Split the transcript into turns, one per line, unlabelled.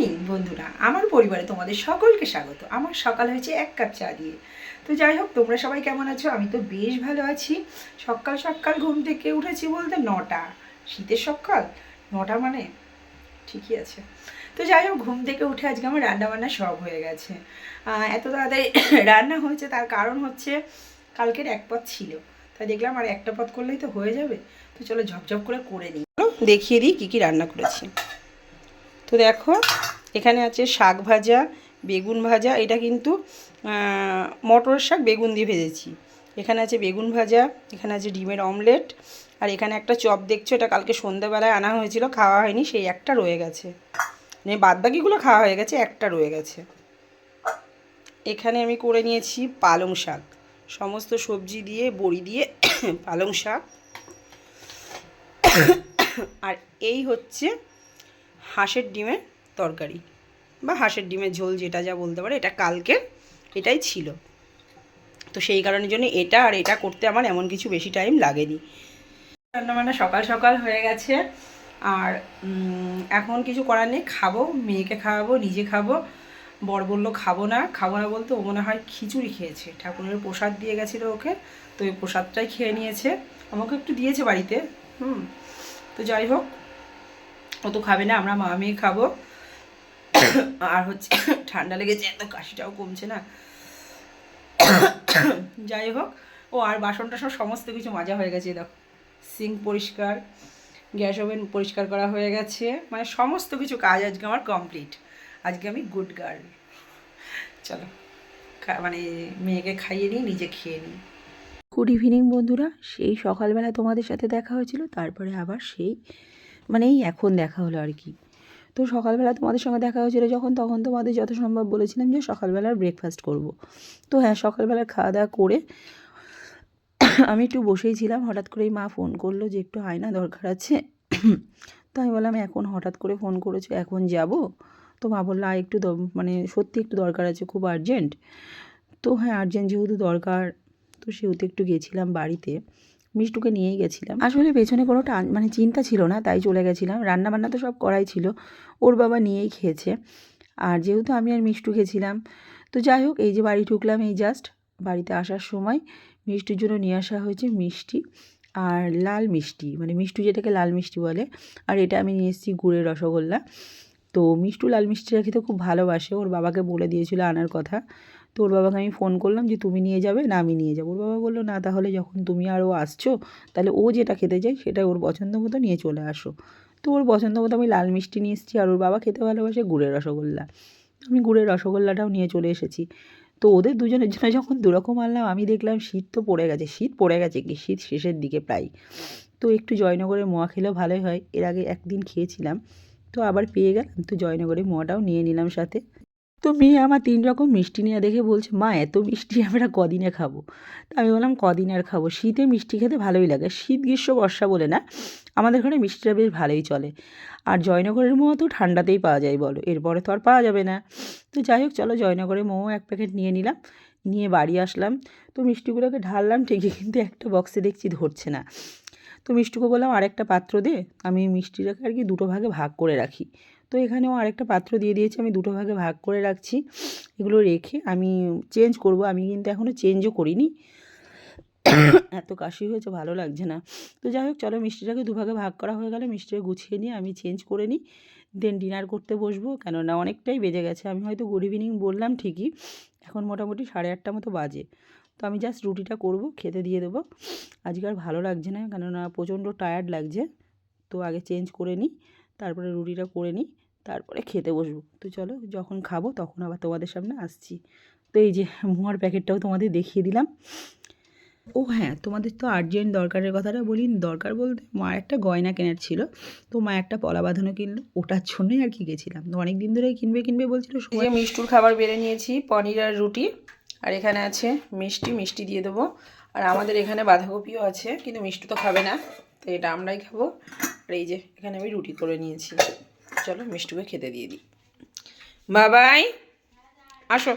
Morning, বন্ধুরা। আমার পরিবারে তোমাদের সকলকে স্বাগত। আমার সকাল হয়েছে এক কাপ চা দিয়ে। তো যাই হোক, তোমরা সবাই কেমন আছো? আমি তো বেশ ভালো আছি। সকাল সকাল ঘুম থেকে উঠেছি বলতে নটা। শীতের সকাল? নটা মানে? ঠিকই আছে। তো যাই হোক, ঘুম থেকে উঠে আজকে আমার রান্না বান্না সব হয়ে গেছে। এত তাড়াতাড়ি রান্না হয়েছে, তার কারণ হচ্ছে কালকের এক পথ ছিল। তাই দেখলাম আর একটা পথ করলেই তো হয়ে যাবে। তো চলো ঝপঝপ করে করে নিই। দেখিয়ে দিই কী কী রান্না করেছি। তো দেখো এখানে আছে শাক ভাজা, বেগুন ভাজা, এটা কিন্তু মটরের শাক, বেগুন দিয়ে ভেজেছি। এখানে আছে বেগুন ভাজা, এখানে আছে ডিমের অমলেট, আর এখানে একটা চপ দেখছ, এটা কালকে সন্ধ্যাবেলায় আনা হয়েছিল, খাওয়া হয়নি, সেই একটা রয়ে গেছে। মানে বাদবাকিগুলো খাওয়া হয়ে গেছে, একটা রয়ে গেছে। এখানে আমি করে নিয়েছি পালং শাক। সমস্ত সবজি দিয়ে, বড়ি দিয়ে পালং শাক। আর এই হচ্ছে হাঁসের ডিমের তরকারি বা হাঁসের ডিমের ঝোল যেটা যা বলতে পারে, এটা কালকে এটাই ছিল। তো সেই কারণের জন্য এটা আর এটা করতে আমার এমন কিছু বেশি টাইম লাগেনি। রান্নাবান্না সকাল সকাল হয়ে গেছে। আর এখন কিছু করার নেই, খাব, মেয়েকে খাওয়াবো, নিজে খাব। বর বলল, খাব না। খাব না বলতে ও মনে হয় খিচুড়ি খেয়েছে। ঠাকুরের প্রসাদ দিয়ে গেছিল ওকে, তো ওই প্রসাদটাই খেয়ে নিয়েছে। আমাকে একটু দিয়েছে বাড়িতে, হুম। তো যাই হোক, ও তো খাবে না, আমরা মা মেয়ে খাব। আর হচ্ছে ঠান্ডা লেগেছে, এত কাশিটাও কমছে না। যাই হোক, ও আর বাসন টাসন সমস্ত কিছু মাজা হয়ে গেছে, দেখো। সিঙ্ক পরিষ্কার, গ্যাস ওভেন পরিষ্কার করা হয়ে গেছে মানে সমস্ত কিছু কাজ আজকে আমার কমপ্লিট। আজকে আমি গুড গার্ল। চলো মানে মেয়েকে খাইয়ে নিই, নিজে খেয়ে নিই। গুড ইভিনিং বন্ধুরা। সেই সকালবেলা তোমাদের সাথে দেখা হয়েছিল, তারপরে আবার সেই মানে এই এখন দেখা হলো আর কি। তো সকালবেলা তোমাদের সঙ্গে দেখা হয়েছিল যখন, তখন তোমাদের যত সম্ভব বলেছিলাম যে সকালবেলার ব্রেকফাস্ট করব। তো হ্যাঁ সকালবেলা খাওয়া দাওয়া করে আমি একটু বসেই ছিলাম। হঠাৎ করেই মা ফোন করল যে একটু আয়না দরকার আছে। তো আমি বললাম, এখন হঠাৎ করে ফোন করেছ, এখন যাব? তো মা বলল একটু মানে সত্যি একটু দরকার আছে, খুব আর্জেন্ট তো হ্যাঁ আর্জেন্ট যেহেতু দরকার, তো সেহেতু একটু গেছিলাম বাড়িতে। মিষ্টুকে নিয়েই গেছিলাম। আসলে পেছনে কোনো টান মানে চিন্তা ছিল না, তাই চলে গেছিলাম। রান্না বান্না তো সব করাই ছিল, ওর বাবা নিয়েই খেয়েছে। আর যেহেতু আমি আর মিষ্টু গেছিলাম তো যাই হোক, এই যে বাড়ি ঢুকলাম এই জাস্ট বাড়িতে আসার সময় মিষ্টির জন্য নিয়ে আসা হয়েছে মিষ্টি আর লাল মিষ্টি মানে মিষ্টু যেটাকে লাল মিষ্টি বলে, আর এটা আমি নিয়ে এসেছি গুড়ের রসগোল্লা। তো মিষ্টু লাল মিষ্টিটা খেতে খুব ভালোবাসে, ওর বাবাকে বলে দিয়েছিল আনার কথা। তো ওর বাবাকে আমি ফোন করলাম যে তুমি নিয়ে যাবে, না আমি নিয়ে যাব। ওর বাবা বলল, না, তাহলে যখন তুমি আর ও আসছো, তাহলে ও যেটা খেতে চায় সেটা ওর পছন্দ মতো নিয়ে চলে আসো। তো ওর পছন্দ মতো আমি লাল মিষ্টি নিয়ে এসেছি আর ওর বাবা খেতে ভালোবাসে গুড়ের রসগোল্লা। আমি গুড়ের রসগোল্লাটাও নিয়ে চলে এসেছি। তো ওদের দুজনের জন্য যখন দুরকম আনলাম, আমি দেখলাম শীত তো পড়ে গেছে, শীত পড়ে গেছে কি, শীত শেষের দিকে প্রায়। তো একটু জয়নগরের মোয়া খেলেও ভালোই হয়। এর আগে একদিন খেয়েছিলাম, তো আবার পেয়ে গেলাম। তো জয়নগরের মোয়াটাও নিয়ে নিলাম সাথে। তো মেয়ে আমার তিন রকম মিষ্টি নিয়ে দেখে বলছে, মা, এত মিষ্টি আমরা কদিনে খাব? তো আমি বললাম, কদিন আর খাব? শীতে মিষ্টি খেতে ভালোই লাগে। শীত, গ্রীষ্ম, বর্ষা বলে না, আমাদের ঘরে মিষ্টিটা বেশ ভালোই চলে। আর জয়নগরের মোয়া তো ঠান্ডাতেই পাওয়া যায় বলো, এরপরে তো আর পাওয়া যাবে না। তো যাই হোক, চলো জয়নগরের মোমো এক প্যাকেট নিয়ে নিলাম, নিয়ে বাড়ি আসলাম। তো মিষ্টিগুলোকে ঢাললাম ঠিকই, কিন্তু একটা বক্সে দেখছি ধরছে না। তো মিষ্টিকে বললাম, আরেকটা পাত্র দে। আমি মিষ্টিটাকে আর কি দুটো ভাগে ভাগ করে রাখি। তো এখানেও আরেকটা পাত্র দিয়ে দিয়েছি, আমি দুটো ভাগে ভাগ করে রাখছি। এগুলো রেখে আমি চেঞ্জ করব। আমি কিন্তু এখনও চেঞ্জও করিনি। এত কাশি হয়েছে, ভালো লাগছে না। তো যাই হোক, চলো মিষ্টিটাকে দুভাগে ভাগ করা হয়ে গেলে মিষ্টিটা গুছিয়ে নিয়ে আমি চেঞ্জ করে নিই। দেন ডিনার করতে বসবো, কেননা অনেকটাই বেজে গেছে। আমি হয়তো গুড ইভিনিং বললাম ঠিকই, এখন মোটামুটি সাড়ে আটটা মতো বাজে। তো আমি জাস্ট রুটিটা করব খেতে দিয়ে দেবো। আজকে আর ভালো লাগছে না কেননা প্রচণ্ড টায়ার্ড লাগছে। তো আগে চেঞ্জ করে নিই তারপরে রুটিটা করে নিই তারপরে খেতে বসবো। তো চলো যখন খাব তখন আবার তোমাদের সামনে আসছি। তো এই যে মোয়ার প্যাকেটটাও তোমাদের দেখিয়ে দিলাম। ও হ্যাঁ তোমাদের তো আর্জেন্ট দরকারের কথাটা বলি দরকার বলতে মা একটা গয়না কেনার ছিল। তো মা একটা পলা বাঁধানো কিনলো। ওটার জন্যই আর কি গেছিলাম। তো অনেক দিন ধরেই কিনবে কিনবে বলছিল সময় মিষ্টুর খাবার বেড়ে নিয়েছি পনির আর রুটি। আর এখানে আছে মিষ্টি মিষ্টি দিয়ে দেবো। আর আমাদের এখানে বাঁধাকপিও আছে, কিন্তু মিষ্টি তো খাবে না, তো এটা আমরাই খাব। আর এই যে, এখানে আমি রুটি করে নিয়েছি। চলো মিষ্টিকে খেতে দিয়ে দিই। বাবাই, আসো।